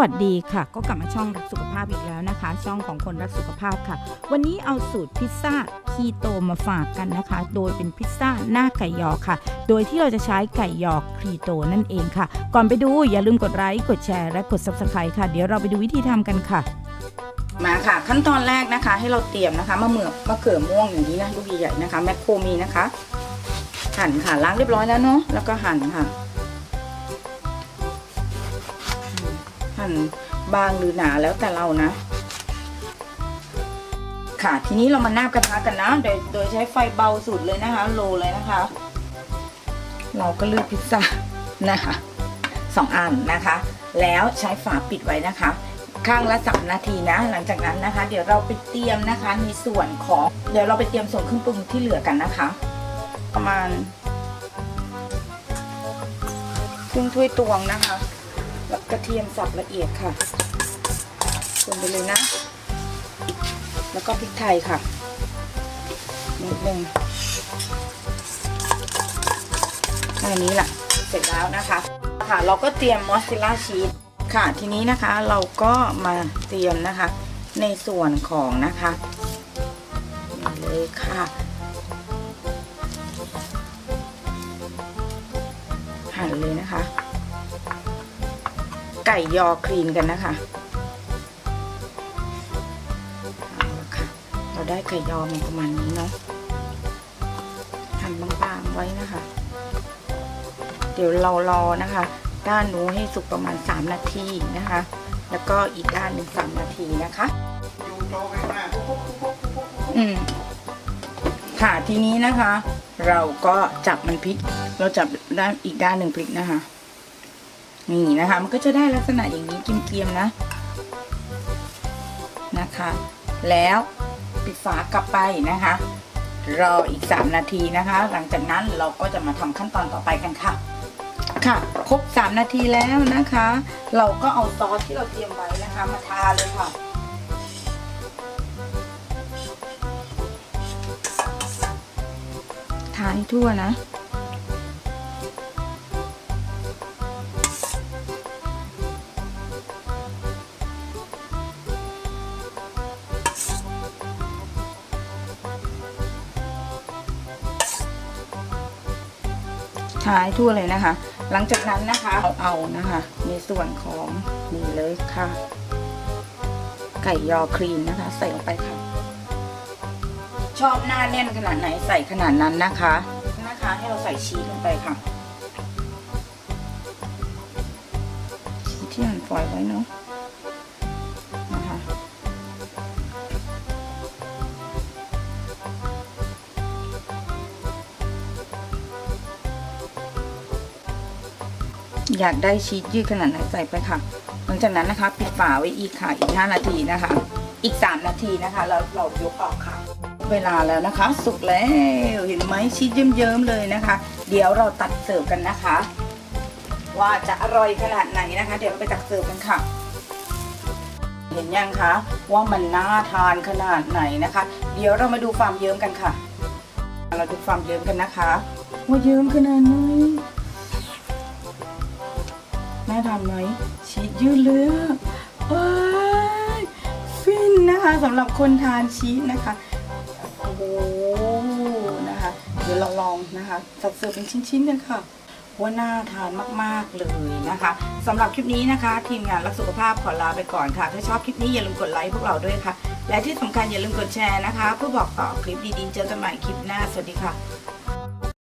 วัสดีค่ะ ก็กลับมาช่องรักสุขภาพอีกแล้วนะคะ ช่องของคนรักสุขภาพค่ะ วันนี้เอาสูตรพิซซ่าคีโตมาฝากกันนะคะ โดยเป็นพิซซ่าหน้าไก่ยอค่ะ โดยที่เราจะใช้ไก่ยอคีโตนั่นเองค่ะ ก่อนไปดูอย่าลืมกดไลค์กดแชร์และกด subscribe ค่ะ เดี๋ยวเราไปดูวิธีทำกันค่ะ มาค่ะ ขั้นตอนแรกนะคะ ให้เราเตรียมนะคะมะเมือกมะเขือม่วงอย่างนี้นะลูกใหญ่ๆนะคะแมคโครมีนะคะ หั่นค่ะล้างเรียบร้อยแล้วเนาะแล้วก็หั่นค่ะ หั่นบางหรือหนาแล้วแต่เรานะ ค่ะทีนี้เรามานาบกระทะกันนะ โดยโดยใช้ไฟเบาสุดเลยนะคะ โลเลยนะคะ เราก็เลือกพิซซ่านะคะสองอันนะคะ แล้วใช้ฝาปิดไว้นะคะ ข้างละสามนาทีนะ หลังจากนั้นนะคะ เดี๋ยวเราไปเตรียมนะคะในส่วนของเดี๋ยวเราไปเตรียมส่วนเครื่องปรุงที่เหลือกันนะคะ ประมาณครึ่งถ้วยตวงนะคะ แล้วกระเทียมสับละเอียดค่ะลงไปเลยนะ แล้วก็พริกไทยค่ะนิดนึงแค่นี้แหละเสร็จแล้วนะคะค่ะ เราก็เตรียมมอสซาเรลล่าชีสค่ะทีนี้นะคะเราก็มาเตรียมนะคะ ในส่วนของนะคะนี่เลยค่ะหั่นเลยนะคะ ไก่ยอครีนกันนะคะเอาละค่ะเราได้ไก่ยอมาประมาณนี้เนาะหั่นบางๆไว้นะคะ เดี๋ยวเรารอนะคะ ด้านนู้นให้สุกประมาณ 3 นาทีนะคะ แล้วก็อีกด้านหนึ่ง3นาทีนะคะอืมค่ะทีนี้นะคะ เราก็จับมันพลิก เราจับด้านอีกด้านหนึ่งพลิกนะคะ นี่นะคะ มันก็จะได้ลักษณะอย่างนี้เกรียมๆนะนะคะ แล้วปิดฝากลับไปนะคะ รออีก 3 นาทีนะคะ หลังจากนั้นเราก็จะมาทำขั้นตอนต่อไปกันค่ะ ค่ะ ครบ 3 นาทีแล้วนะคะ เราก็เอาซอสที่เราเตรียมไว้นะคะ มาทาเลยค่ะทาให้ทั่วนะ ให้ทั่วเลยนะคะ หลังจากนั้นนะคะเอาเอานะคะ ในส่วนของนี่เลยค่ะ ไก่ยอครีมนะคะ ใส่ลงไปค่ะ ชอบหน้าแน่นขนาดไหนใส่ขนาดนั้นนะคะนะคะ ให้เราใส่ชีสลงไปค่ะชีสที่หั่นฝอยไว้เนาะ อยากได้ชีสยืดขนาดไหนใส่ไปค่ะ หลังจากนั้นนะคะ ปิดฝาไว้อีกค่ะอีก 5 นาทีนะคะ อีก 3 นาทีนะคะ เราเรายกออกค่ะ เวลาแล้วนะคะ สุกแล้วเห็นไหมชีสเยิ้มๆเลยนะคะ เดี๋ยวเราตัดเสิร์ฟกันนะคะ ว่าจะอร่อยขนาดไหนนะคะ เดี๋ยวเราไปตักเสิร์ฟกันค่ะเห็นยังคะว่ามันน่าทานขนาดไหนนะคะ เดี๋ยวเรามาดูความเยิ้มกันค่ะ เราดูความเยิ้มกันนะคะ ว่าเยิ้มขนาดไหน ทานไหมชีสยืดเลือกว้ยฟินนะคะสำหรับคนทานชีสนะคะโอ้โหนะคะเดี๋ยวเราลองนะคะสัดเสิร์ฟเป็นชิ้นๆกันค่ะว่าน่าทานมากๆเลยนะคะสำหรับคลิปนี้นะคะ ทีมงานรักสุขภาพขอลาไปก่อนค่ะ ถ้าชอบคลิปนี้อย่าลืมกดไลค์พวกเราด้วยค่ะ และที่สำคัญอย่าลืมกดแชร์นะคะ เพื่อบอกต่อคลิปดีๆ เจอกันใหม่คลิปหน้า สวัสดีค่ะ